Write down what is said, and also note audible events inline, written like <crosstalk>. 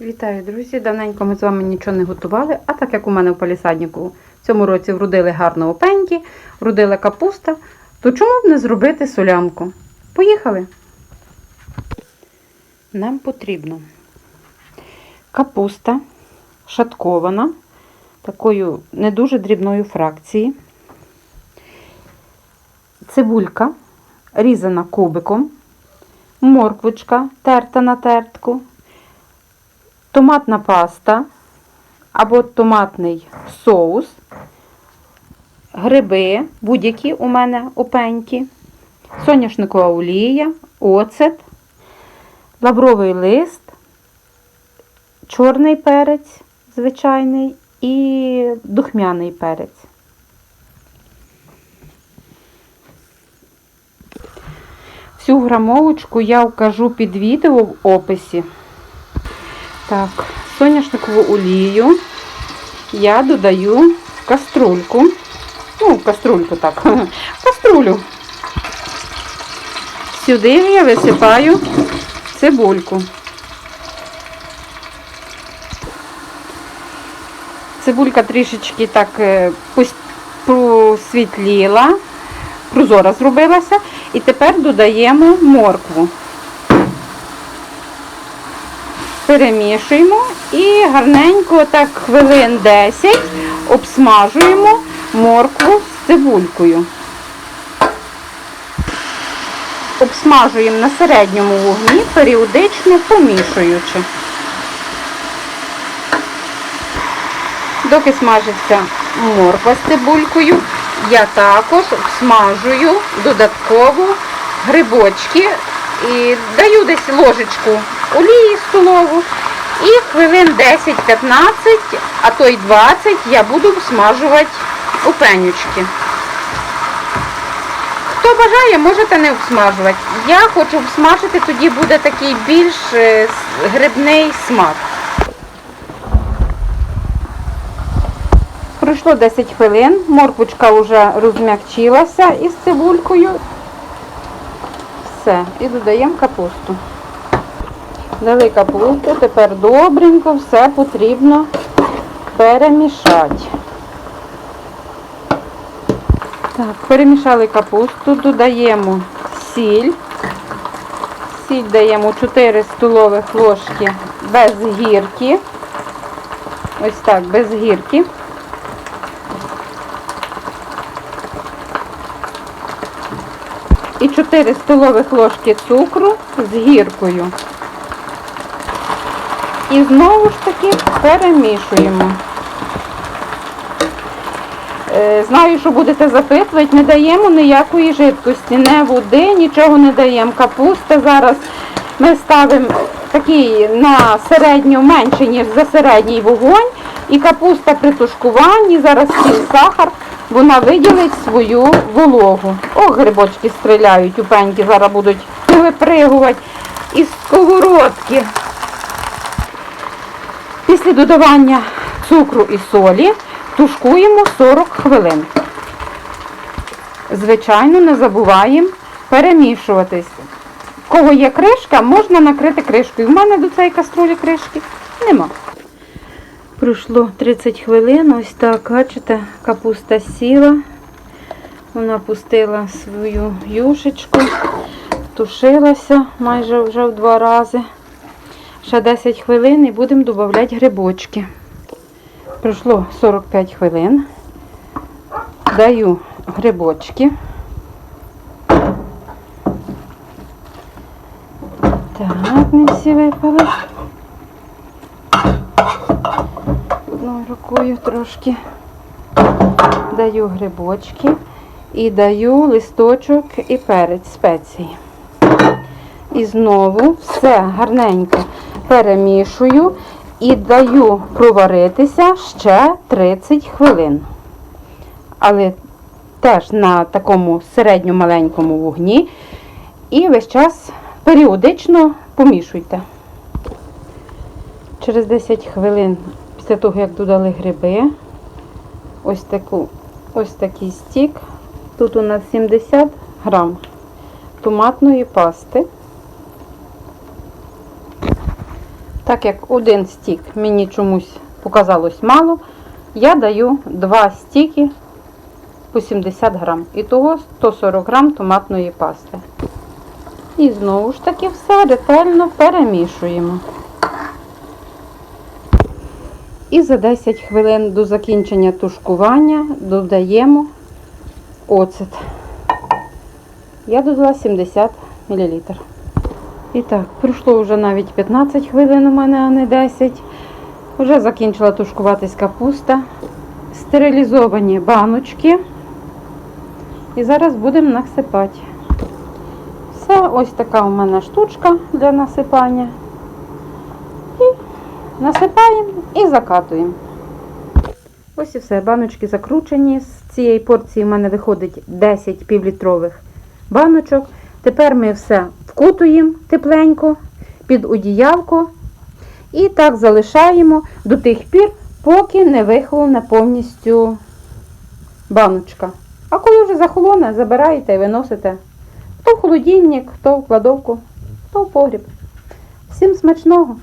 Вітаю, друзі! Давненько ми з вами нічого не готували, а так як у мене в палісаднику в цьому році вродили гарно опеньки, вродила капуста, то чому б не зробити солянку? Поїхали! Нам потрібно капуста шаткована, такою не дуже дрібною фракції, цибулька різана кубиком, морквочка терта на тертку томатна паста або томатний соус, гриби, будь-які у мене опенькі, соняшникова олія, оцет, лавровий лист, чорний перець звичайний і духмяний перець. Всю грамовочку я вкажу під відео в описі. Так, соняшникову олію я додаю в каструльку. Ну, каструльку так, <laughs> каструлю. Сюди я висипаю цибульку. Цибулька трішечки так е, просвітліла, прозора зробилася. І тепер додаємо моркву. Перемішуємо і гарненько, так хвилин 10 обсмажуємо моркву з цибулькою. Обсмажуємо на середньому вогні, періодично помішуючи. Доки смажиться морква з цибулькою, я також обсмажую додатково грибочки і даю десь ложечку олії столову. І хвилин 10-15, а то й 20 я буду обсмажувати у пенючки. Хто бажає, можете не обсмажувати. Я хочу обсмажити, тоді буде такий більш е, грибний смак. Пройшло 10 хвилин, морквочка вже розм'якчилася із цибулькою. Все, і додаємо капусту. Дали капусту, тепер добренько все потрібно перемішати. Так, перемішали капусту, додаємо сіль. Сіль даємо 4 столових ложки без гірки. Ось так, без гірки. І 4 столових ложки цукру з гіркою. І знову ж таки перемішуємо. Е, Знаю, що будете запитувати, не даємо ніякої жидкості, не води, нічого не даємо. Капуста зараз ми ставимо такий на середню менше, ніж за середній вогонь. І капуста при тушкуванні, зараз сіль сахар, вона виділить свою вологу. О, грибочки стріляють, у пеньки зараз будуть випригувати із сковородки. Після додавання цукру і солі тушкуємо 40 хвилин. Звичайно, не забуваємо перемішуватись. В кого є кришка, можна накрити кришкою. У мене до цієї каструлі кришки нема. Пройшло 30 хвилин, ось так, бачите, капуста сіла. Вона пустила свою юшечку, тушилася майже вже в два рази. Ще 10 хвилин і будемо додавати грибочки. Пройшло 45 хвилин. Даю грибочки. Так, не всі випали. Одною рукою трошки даю грибочки і даю листочок і перець спеції. І знову все гарненько перемішую і даю проваритися ще 30 хвилин. Але теж на такому середньо-маленькому вогні. І весь час періодично помішуйте. Через 10 хвилин після того, як додали гриби, ось, таку, ось такий стік. Тут у нас 70 грам томатної пасти. Так як один стік мені чомусь показалось мало, я даю два стіки по 70 грам. І того 140 грам томатної пасти. І знову ж таки все ретельно перемішуємо. І за 10 хвилин до закінчення тушкування додаємо оцет. Я додала 70 мл. І так, пройшло вже навіть 15 хвилин у мене, а не 10. Вже закінчила тушкуватись капуста. Стерилізовані баночки. І зараз будемо насипати. Все, ось така у мене штучка для насипання. І насипаємо і закатуємо. Ось і все, баночки закручені. З цієї порції в мене виходить 10 півлітрових баночок. Тепер ми все вкутуємо тепленько під одіялко і так залишаємо до тих пір, поки не вихолоне повністю баночка. А коли вже захолоне, забираєте і виносите хто в холодильник, хто в кладовку, хто в погріб. Всім смачного!